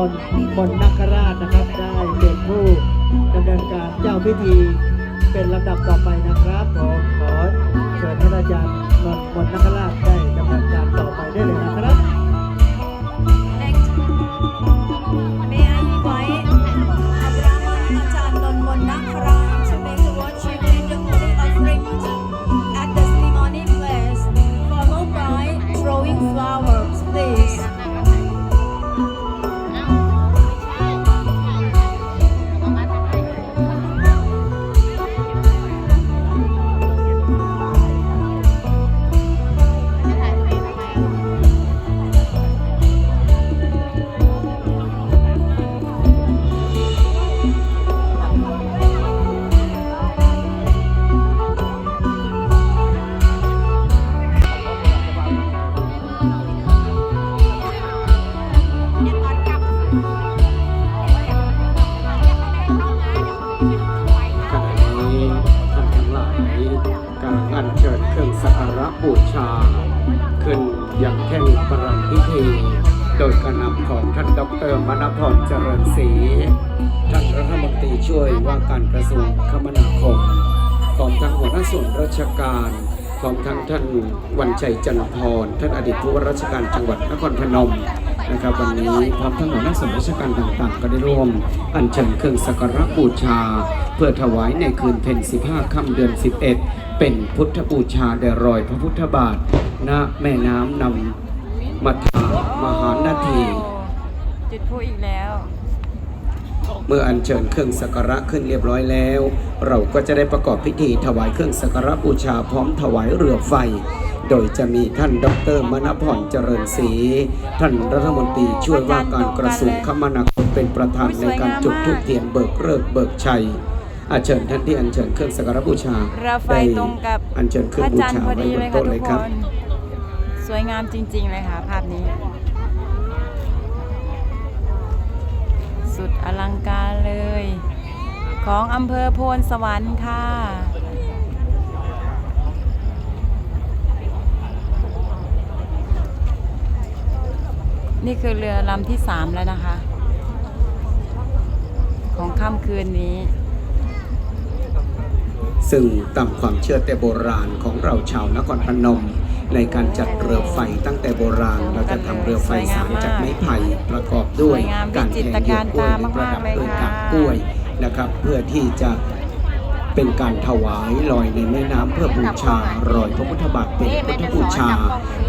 นนท์มนนักราชนะครับ ได้เป็นผู้ดำเนินการเจ้าพิธีเป็นลำดับต่อไปนะครับผมขอเชิญท่านอาจารย์นนท์มนนักราชได้ กำลังอัญเชิญเครื่องสักการะบูชา ขึ้นอย่างแท่นประรำพิธี โดยการนำของท่านดอกเตอรมณพรเจริญศรีท่านรัฐมนตรีช่วยว่าการกระทรวงคมนาคมของทั้งหัวหน้าส่วนราชการของทั้งท่านวันชัยจันทร์พรท่านอดีตผู้ว่าราชการจังหวัดนครพนม นะครับวันนี้พร้อมทั้งหัวหน้าส่วนราชการต่างๆ ก็ได้ร่วม อัญเชิญเครื่องสักการะบูชา เพื่อถวายในคืนเพ็ญ15 ค่ำเดือน 11 เป็นพุทธบูชาแด่รอยพระพุทธบาทณแม่น้ำนำมัทามหานาทีจุดพูอีกแล้ว เมื่ออัญเชิญเครื่องสักการะขึ้นเรียบร้อยแล้ว เราก็จะได้ประกอบพิธีถวายเครื่องสักการะบูชาพร้อมถวายเรือไฟ โดยจะมีท่านดรมณพรเจริญศรี ท่านรัฐมนตรีช่วยว่าการกระทรวงคมนาคมเป็นประธานในการจุดธูปเทียนเบิกเลิกษ์เบิกชัยอาเชิญท่านที่อัญเชิญเครื่องสักการะบูชาเรือไฟได้ตรงกับอัญเชิญเคพรื่องระบูจันทร์ชาพอไว้ดีบเลนยค่ะโต๊ะทุเลกยคครับนสวยงามจริง ๆ เลยค่ะ ภาพนี้ สุดอลังการเลย ของอำเภอโพนสวรรค์ค่ะ นี่คือเรือลำที่สามแล้วนะคะ ของค่ำคืนนี้ ซึ่งตามความเชื่อแต่โบราณของเราชาวนครพนม ในการจัดเรือไฟตั้งแต่โบราณเราจะทำเรือไฟสารจากไม้ไผ่ประกอบด้วยสวยงามการวิจิแทตรงเยื่อกล้วยการและประดับตามากๆเลยด้วยค่ะกาบกล้วยนะครับ เพื่อที่จะ เป็นการถวายลอยในแม่น้ำเพื่อบูชารอยพระพุทธบาทเป็นพุทธบูชา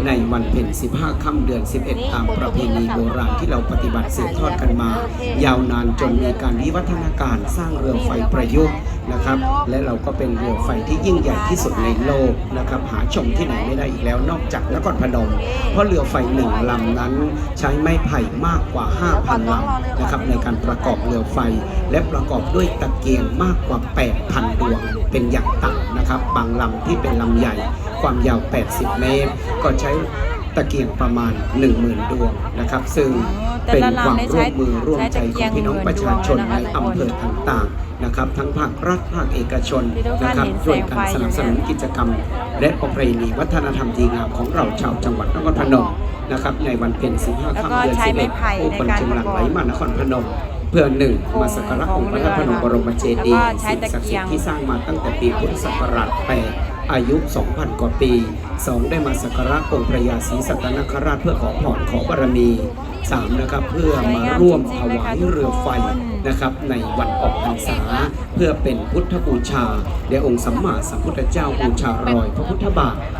ในวันเพ็ญ 15 ค่ำเดือน 11 ตามประเพณีโบราณที่เราปฏิบัติสืบทอดกันมา ยาวนานจนมีการวิวัฒนาการสร้างเรือไฟประยุกต์นะครับ และเราก็เป็นเรือไฟที่ยิ่งใหญ่ที่สุดในโลกนะครับ หาชมที่ไหนไม่ได้อีกแล้วนอกจากนครพนม เพราะเรือไฟหนึ่งลำนั้นใช้ไม้ไผ่มากกว่า 5,000ลำนะครับในการประกอบเรือไฟ และประกอบด้วยตะเกียงมากกว่า 8,000 ดวง เป็นอย่างต่ำนะครับ บางลำที่เป็นลำใหญ่ ความยาว 80 เมตร ก็ใช้ ตะเกียงประมาณ 10,000 ดวงนะครับ ซึ่งแต่เป็นละความลำได้ร่ใช้วมมือร่วมใจใช้ตะขเกีอยงงพี่น้องประชาชนหในมื่นดวงอำเภอนะคะต่างๆนะครับ ทั้งภาครัฐภาคเอกชนที่ทุกท่านนะครับเห็นแสช่วยงกันไฟสนับสนุนอยู่เนี่ยกิจกรรม และประเพณีวัฒนธรรมดีงามของเราชาวจังหวัดนครพนมนะครับในวันเพ็ญ15แล้วก็ค่ำเดือนใช้ไม้ไผ่11ผู้คนในการจึงหลั่งไหลประกอบมานครพนมเพื่อหนึ่งมาสักการะองค์พระธาตุพนมบรมเจดีย์แล้วก็ใช้สิ่งตะศักดิ์เกีสิยทงธิ์ที่สร้างมาตั้งแต่ปีพุทธศักราช8 อายุ 2,000 กว่าปี 2 ได้มาสักการะองค์พระยาศรีสัตนคราชเพื่อขอพรขอบารมี 3 นะครับเพื่อมาร่วมถวายเรือไฟนะครับในวันออกพรรษา เพื่อเป็นพุทธบูชาแด่องค์สัมมาสัมพุทธเจ้าบูชารอยพระพุทธบาท